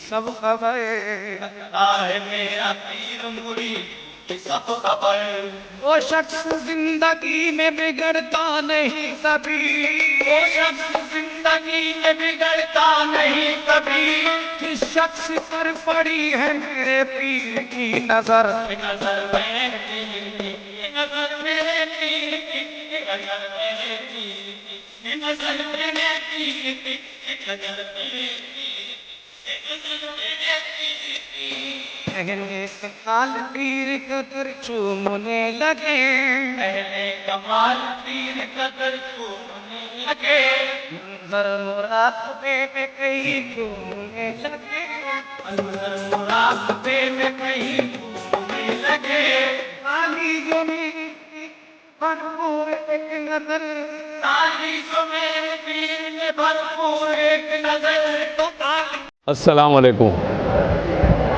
सब खबर मेरा पीर मुड़ी वो शख्स ज़िंदगी में बिगड़ता नहीं कभी। वो शख्स ज़िंदगी में बिगड़ता नहीं कभी। जिस शख्स पर पड़ी है मेरे पीर की नज़र। नज़र मेरी नज़र मेरी नज़र मेरी नज़र मेरी नज़र। काल पीर को चूमने लगे कमाल पीर कदर छूने लगे नज़र मुरादे में कहीं घूमने लगे अंदर मुरादे में कहीं घूमने लगे काली जमी भरपूर एक नज़र અસલામ આલેકુમ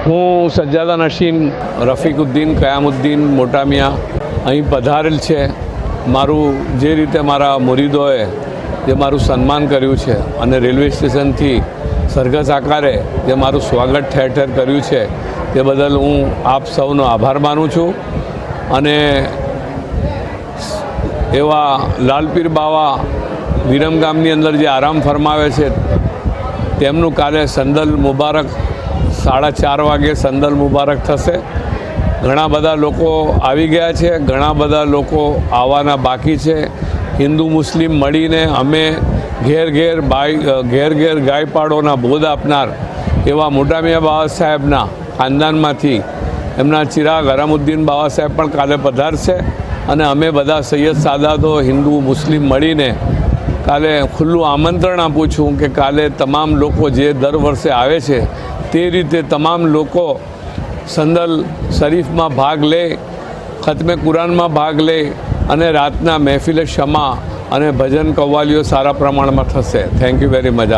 હું સજ્જાદા નશીન રફીકુદ્દીન, કયામુદ્દીન, મોટામિયા. અહીં પધારેલ છે. મારું જે રીતે મારા મુરીદોએ જે મારું સન્માન કર્યું છે અને રેલવે સ્ટેશનથી સરઘસ આકારે જે મારું સ્વાગત ઠેર ઠેર કર્યું છે, તે બદલ હું આપ સૌનો આભાર માનું છું. અને એવા લાલપીર બાવા વિરમગામની અંદર જે આરામ ફરમાવે છે, તેમનું કાલે સંદલ મુબારક સાડા ચાર વાગે સંદલ મુબારક થશે. ઘણા બધા લોકો આવી ગયા છે, ઘણા બધા લોકો આવવાના બાકી છે. હિન્દુ, મુસ્લિમ મળીને અમે ઘેર ઘેર બાઈ ઘેર ઘેર ગાયપાડોના બોધ આપનાર એવા મોટામિયા બાબા સાહેબના ખાનદાનમાંથી એમના ચિરાગ હરામુદ્દીન બાબા સાહેબ પણ કાલે પધારશે. અને અમે બધા સૈયદ સાદાતો હિન્દુ, મુસ્લિમ મળીને કાલે ખુલ્લું આમંત્રણ આપું છું કે કાલે તમામ લોકો જે દર વર્ષે આવે છે, તે રીતે તમામ લોકો સંદલ શરીફમાં ભાગ લે, ખતમે કુરાનમાં ભાગ લે અને રાતના મહેફિલે શમા અને ભજન કવ્વાલીઓ સારા પ્રમાણમાં થશે. Thank you very much